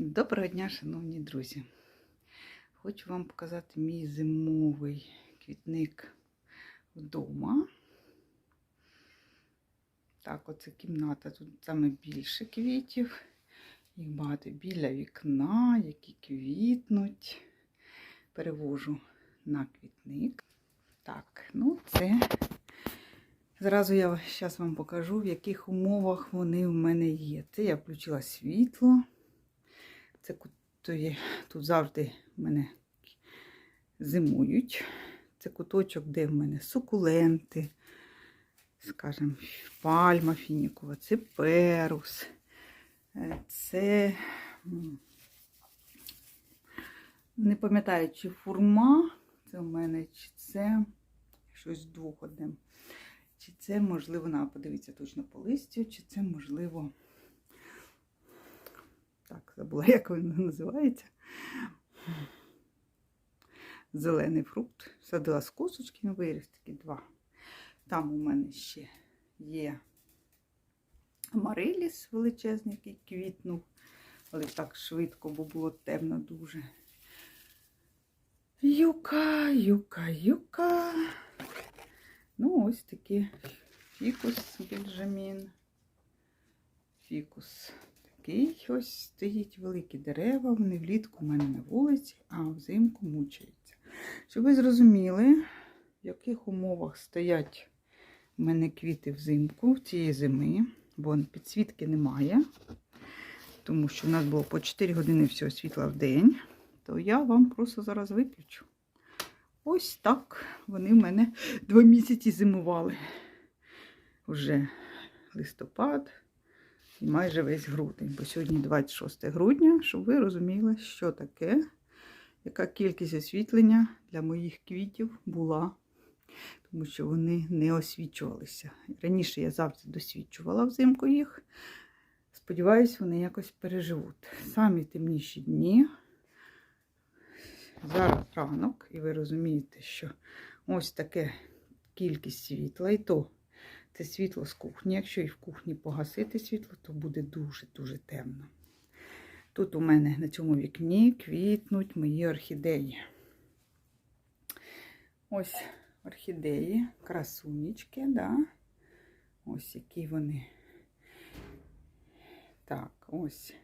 Доброго дня, шановні друзі! Хочу вам показати мій зимовий квітник вдома. Так, оце кімната. Тут саме більше квітів. Їх багато біля вікна, які квітнуть. Перевожу на квітник. Так, ну це. Зразу я зараз вам покажу, в яких умовах вони в мене є. Це я включила світло. Це кут- тут завжди мене зимують. Це куточок, де в мене сукуленти, скажімо, пальма фінікова, це перус, е, це не пам'ятаю, чи фурма, це в мене, чи це щось двох одним. Чи це можливо, на подивіться точно по листю, чи це можливо. Так, забула, як він називається. Зелений фрукт. Садила з косочки, ну, виріс такі два. Там у мене ще є Амариліс величезний, який квітнув, але так швидко, бо було темно дуже. Юка, юка, юка. Ну, ось такі фікус більжамін. Фікус такий ось стоїть великі дерева, вони влітку в мене на вулиці, а взимку мучаються. Щоб ви зрозуміли, в яких умовах стоять в мене квіти взимку цієї зими, бо підсвітки немає, тому що в нас було по 4 години всього світла в день, то я вам просто зараз виключу. Ось так вони в мене два місяці зимували. Вже листопад і майже весь грудень. Бо сьогодні 26 грудня, щоб ви розуміли, що таке, яка кількість освітлення для моїх квітів була, тому що вони не освічувалися. Раніше я завжди досвідчувала взимку їх. Сподіваюсь, вони якось переживуть. Самі темніші дні. Зараз ранок, і ви розумієте, що ось таке кількість світла, і то це світло з кухні. Якщо і в кухні погасити світло, то буде дуже-дуже темно. Тут у мене на цьому вікні квітнуть мої орхідеї. Ось орхідеї, красунечки, да? Ось які вони. Так, ось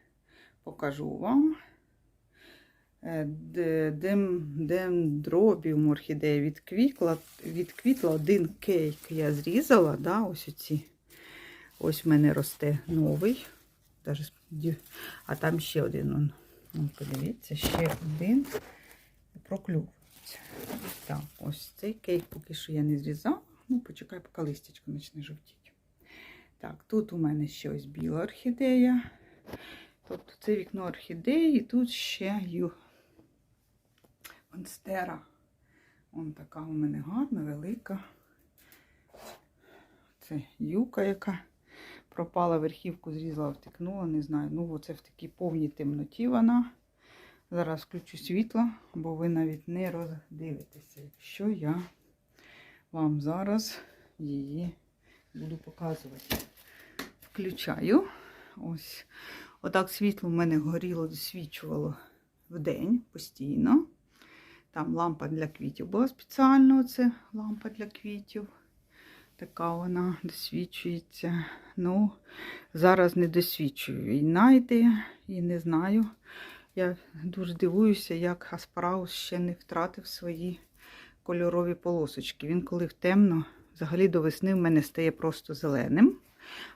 покажу вам. Е, дендробіум орхідея відквітла, відквітла один кейк я зрізала, да, ось оці. Ось в мене росте новий. Даже, а там ще один. Он, он, подивіться, ще один проклювається. Так, ось цей кейк поки що я не зрізала. Ну, почекай, поки листячко почне жовтіти. Так, тут у мене ще ось біла орхідея. Тобто це вікно орхідеї, і тут ще. Монстера. Вон така у мене гарна, велика. Це юка, яка пропала верхівку, зрізала, втикнула, не знаю. Ну, оце в такій повній темноті вона. Зараз включу світло, бо ви навіть не роздивитеся, якщо я вам зараз її буду показувати. Включаю. Ось. Отак світло в мене горіло, досвічувало в день постійно. Там лампа для квітів була спеціально, це лампа для квітів. Така вона досвічується. Ну, зараз не досвічую. Війна йде і не знаю. Я дуже дивуюся, як аспарагус ще не втратив свої кольорові полосочки. Він, коли темно, взагалі до весни в мене стає просто зеленим,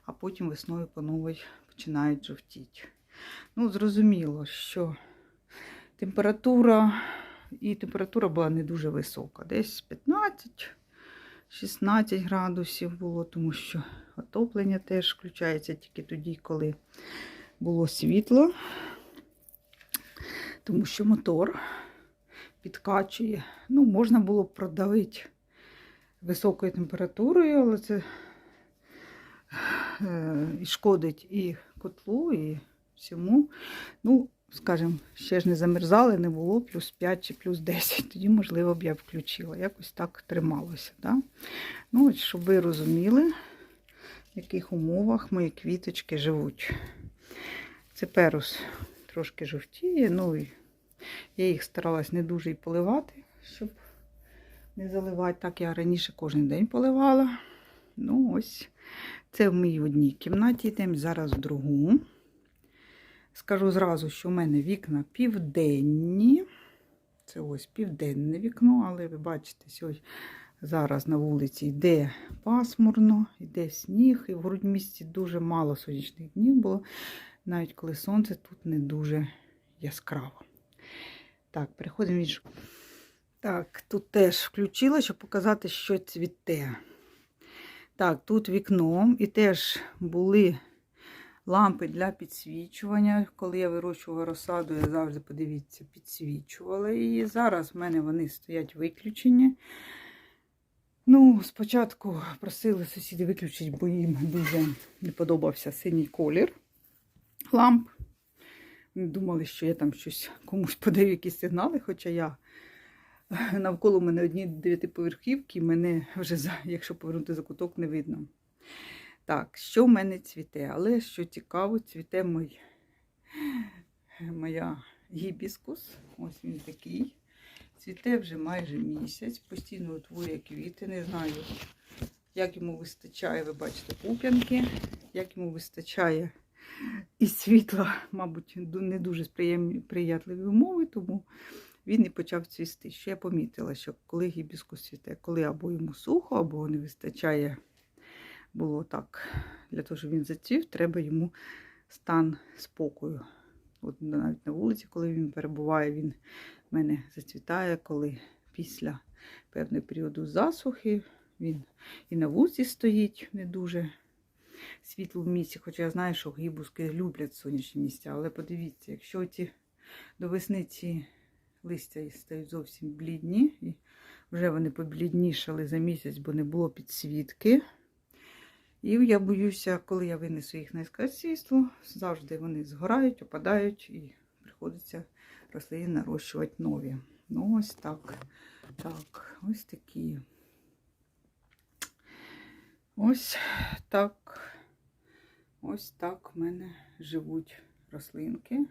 а потім весною по новій починають жовтіти. Ну, зрозуміло, що температура і температура була не дуже висока. Десь 15-16 градусів було, тому що отоплення теж включається тільки тоді, коли було світло, тому що мотор підкачує. Ну, можна було б продавити високою температурою, але це е, і шкодить і котлу, і всьому. Ну, скажімо, ще ж не замерзали, не було плюс 5 чи плюс 10. Тоді, можливо, б я включила. Якось так трималося. Да? Ну, от, щоб ви розуміли, в яких умовах мої квіточки живуть. Це перус трошки жовтіє. Ну, і я їх старалась не дуже і поливати, щоб не заливати. Так я раніше кожен день поливала. Ну, ось це в моїй одній кімнаті, йдемо зараз в другу. Скажу зразу, що в мене вікна південні. Це ось південне вікно, але ви бачите, сьогодні зараз на вулиці йде пасмурно, йде сніг, і в грудмісті дуже мало сонячних днів було, навіть коли сонце тут не дуже яскраво. Так, переходимо іншу. Так, тут теж включила, щоб показати, що цвіте. Так, тут вікно і теж були лампи для підсвічування. Коли я вирощувала розсаду, я завжди, подивіться, підсвічувала її. Зараз в мене вони стоять виключені. Ну, спочатку просили сусіди виключити, бо їм дуже не подобався синій колір ламп. Думали, що я там щось комусь подаю якісь сигнали, хоча я навколо мене одні дев'ятиповерхівки, мене вже, якщо повернути за куток, не видно. Так, що в мене цвіте? Але що цікаво, цвіте мой, моя гібіскус. Ось він такий. Цвіте вже майже місяць, постійно утворює квіти. Не знаю, як йому вистачає, ви бачите, пуп'янки, як йому вистачає і світла, мабуть, не дуже сприємні- приятливі умови, тому він і почав цвісти. Що я помітила, що коли гібіскус цвіте, коли або йому сухо, або не вистачає, було так, для того, щоб він зацвів, треба йому стан спокою. От навіть на вулиці, коли він перебуває, він в мене зацвітає, коли після певного періоду засухи він і на вулиці стоїть не дуже світло в місці, хоча я знаю, що гібуски люблять сонячні місця. Але подивіться, якщо ці до весни ці листя стають зовсім блідні, і вже вони побліднішали за місяць, бо не було підсвітки. І я боюся, коли я винесу їх на світло, завжди вони згорають, опадають і приходиться рослини нарощувати нові. Ну, ось так. Так, ось такі. Ось так. Ось так в мене живуть рослинки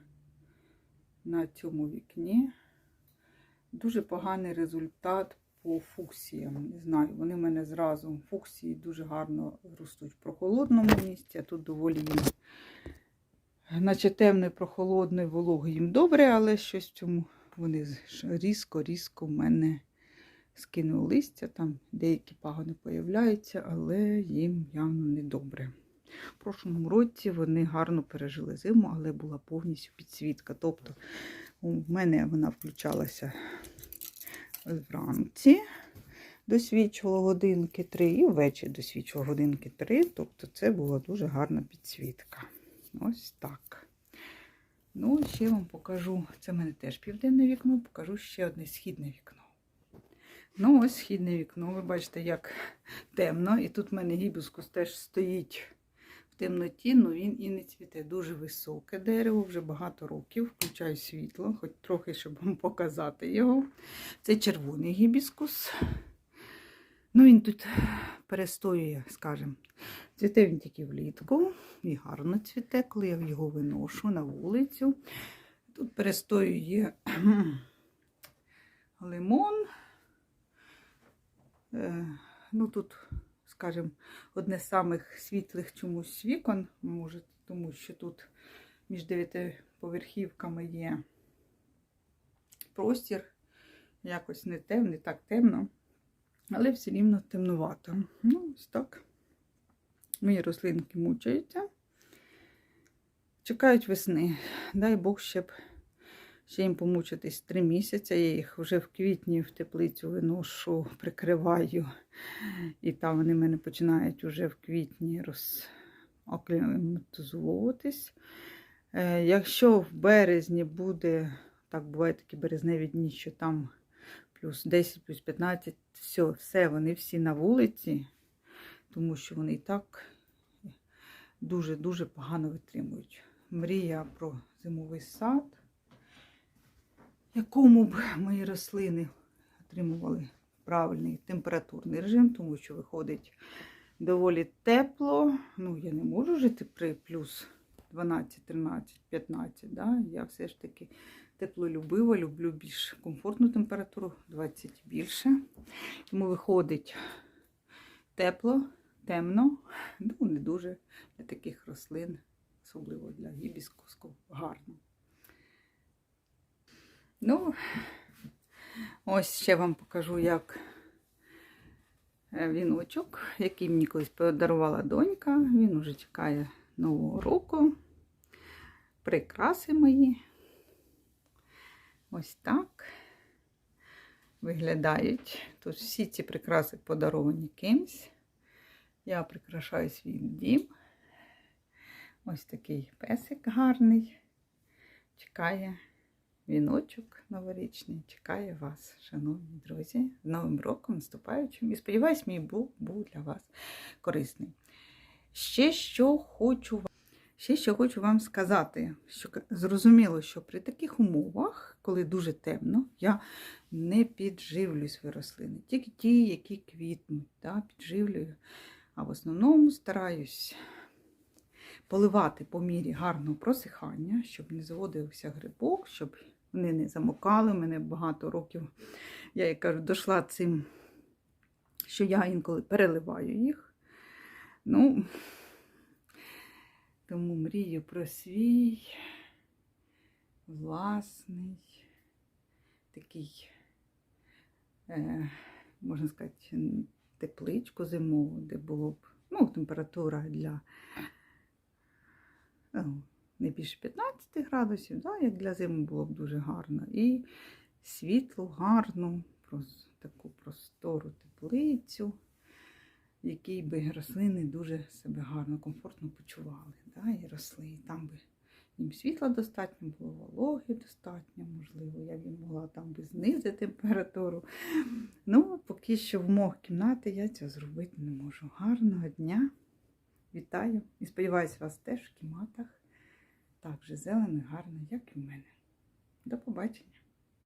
на цьому вікні. Дуже поганий результат по фуксіям. Не знаю, вони в мене зразу фуксії дуже гарно ростуть в прохолодному місці, а тут доволі їм, наче темний, прохолодний, вологий їм добре, але щось цьому вони різко-різко в мене скинули листя. Там деякі пагони появляються, але їм явно не добре. В прошлому році вони гарно пережили зиму, але була повністю підсвітка. Тобто у мене вона включалася вранці, досвідчувала годинки 3, і ввечері досвідчувала годинки 3. Тобто це була дуже гарна підсвітка. Ось так. Ну, ще вам покажу. Це в мене теж південне вікно, покажу ще одне східне вікно. Ну, ось східне вікно. Ви бачите, як темно. І тут в мене гібіскус теж стоїть темноті, але він і не цвіте. Дуже високе дерево, вже багато років. Включаю світло, хоч трохи, щоб вам показати його. Це червоний гібіскус. Ну, він тут перестоює, скажімо. Цвіте він тільки влітку і гарно цвіте, коли я його виношу на вулицю. Тут перестоює лимон. Е, Ну, тут, скажімо, одне з самих світлих чомусь вікон, може, тому що тут між дев'ятиповерхівками є простір. Якось не темно, не так темно, але все рівно темнувато. Ну, ось так. Мої рослинки мучаються. Чекають весни. Дай Бог, щоб ще їм помучитись три місяці. Я їх вже в квітні в теплицю виношу, прикриваю. І там вони мене починають вже в квітні розакліматизовуватись. Е, Якщо в березні буде, так буває такі березневі дні, що там плюс 10, плюс 15, все, все, вони всі на вулиці, тому що вони і так дуже-дуже погано витримують. Мрія про зимовий сад, якому б мої рослини отримували правильний температурний режим, тому що виходить доволі тепло. Ну, я не можу жити при плюс 12, 13, 15. Да? Я все ж таки теплолюбива, люблю більш комфортну температуру, 20 більше. Тому виходить тепло, темно, ну не дуже для таких рослин, особливо для гібіскуску, гарно. Ну, ось ще вам покажу, як е, віночок, який мені колись подарувала донька. Він уже чекає нового року. Прикраси мої. Ось так виглядають. Тут всі ці прикраси подаровані кимсь. Я прикрашаю свій дім. Ось такий песик гарний. Чекає віночок новорічний. Чекає вас, шановні друзі, з Новим роком, наступаючим. І сподіваюсь, мій був, був для вас корисний. Ще що хочу вам. Ще що хочу вам сказати, що зрозуміло, що при таких умовах, коли дуже темно, я не підживлюю свої рослини. Тільки ті, які квітнуть, да, підживлюю. А в основному стараюсь поливати по мірі гарного просихання, щоб не заводився грибок, щоб вони не замокали. У мене багато років, я як кажу, дійшла цим, що я інколи переливаю їх. Ну, тому мрію про свій власний такий, е, можна сказати, тепличку зимову, де було б ну, температура для ну, не більше 15 градусів, да, як для зими було б дуже гарно. І світлу, гарну, таку простору теплицю, в якій би рослини дуже себе гарно, комфортно почували. Да, і росли. І там би їм світла достатньо було, вологи достатньо, можливо, я б могла там би знизити температуру. Ну, поки що в мох кімнати я цього зробити не можу. Гарного дня! Вітаю і сподіваюся, вас теж в кімнатах так же зелено гарно, як і в мене. До побачення!